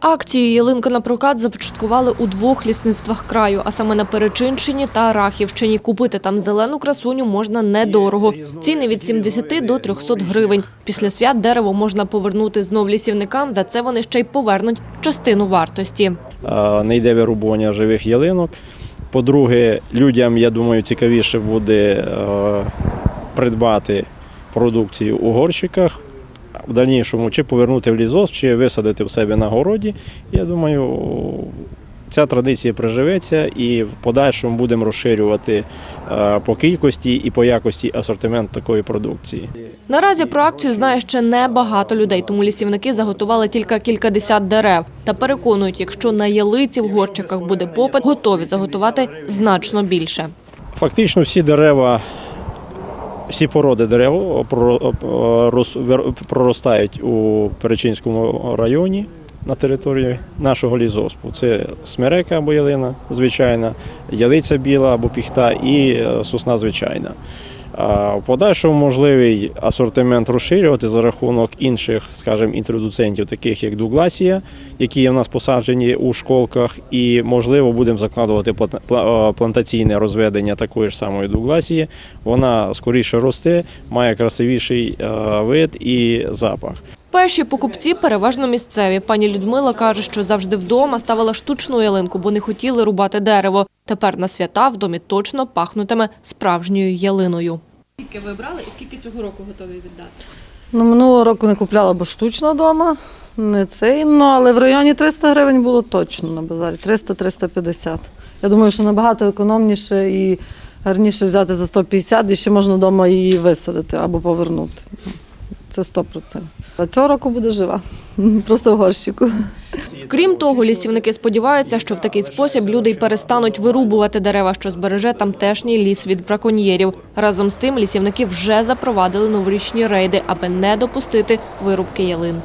Акцію ялинка на прокат започаткували у двох лісництвах краю, а саме на Перечинщині та Рахівщині. Купити там зелену красуню можна недорого. Ціни від 70 до 300 гривень. Після свят дерево можна повернути знов лісівникам. За це вони ще й повернуть частину вартості. Не йде вирубування живих ялинок. По-друге, людям, я думаю, цікавіше буде е, придбати продукцію у горщиках. В дальнішому чи повернути в лізос, чи висадити в себе на городі. Я думаю, ця традиція приживеться і в подальшому будемо розширювати е, по кількості і по якості асортимент такої продукції. Наразі про акцію знає ще небагато людей, тому лісівники заготували тільки кількадесят дерев. Та переконують, якщо на ялиці в горщиках буде попит, готові заготувати значно більше. Фактично всі дерева, всі породи дерев про- проростають у Перечинському районі на території нашого лізоспу. Це смерека або ялина звичайна, ялиця біла або піхта і е, сосна звичайна. В подальшому можливий асортимент розширювати за рахунок інших, скажімо, інтродуцентів, таких як Дугласія, які є в нас посаджені у школках, і можливо будемо закладувати плантаційне розведення такої ж самої Дугласії. Вона скоріше росте, має красивіший вид і запах. Перші покупці переважно місцеві. Пані Людмила каже, що завжди вдома ставила штучну ялинку, бо не хотіли рубати дерево. Тепер на свята в домі точно пахнутиме справжньою ялиною. Скільки ви брали і скільки цього року готові віддати? Ну, минулого року не купляла, бо штучно вдома. Не цей, ну, але в районі 300 гривень було точно на базарі. 300-350. Я думаю, що набагато економніше і гарніше взяти за 150, і ще можна вдома її висадити або повернути. Це 100%. А цього року буде жива. Просто в горщику. Крім того, лісівники сподіваються, що в такий спосіб люди й перестануть вирубувати дерева, що збереже тамтешній ліс від браконьєрів. Разом з тим, лісівники вже запровадили новорічні рейди, аби не допустити вирубки ялин.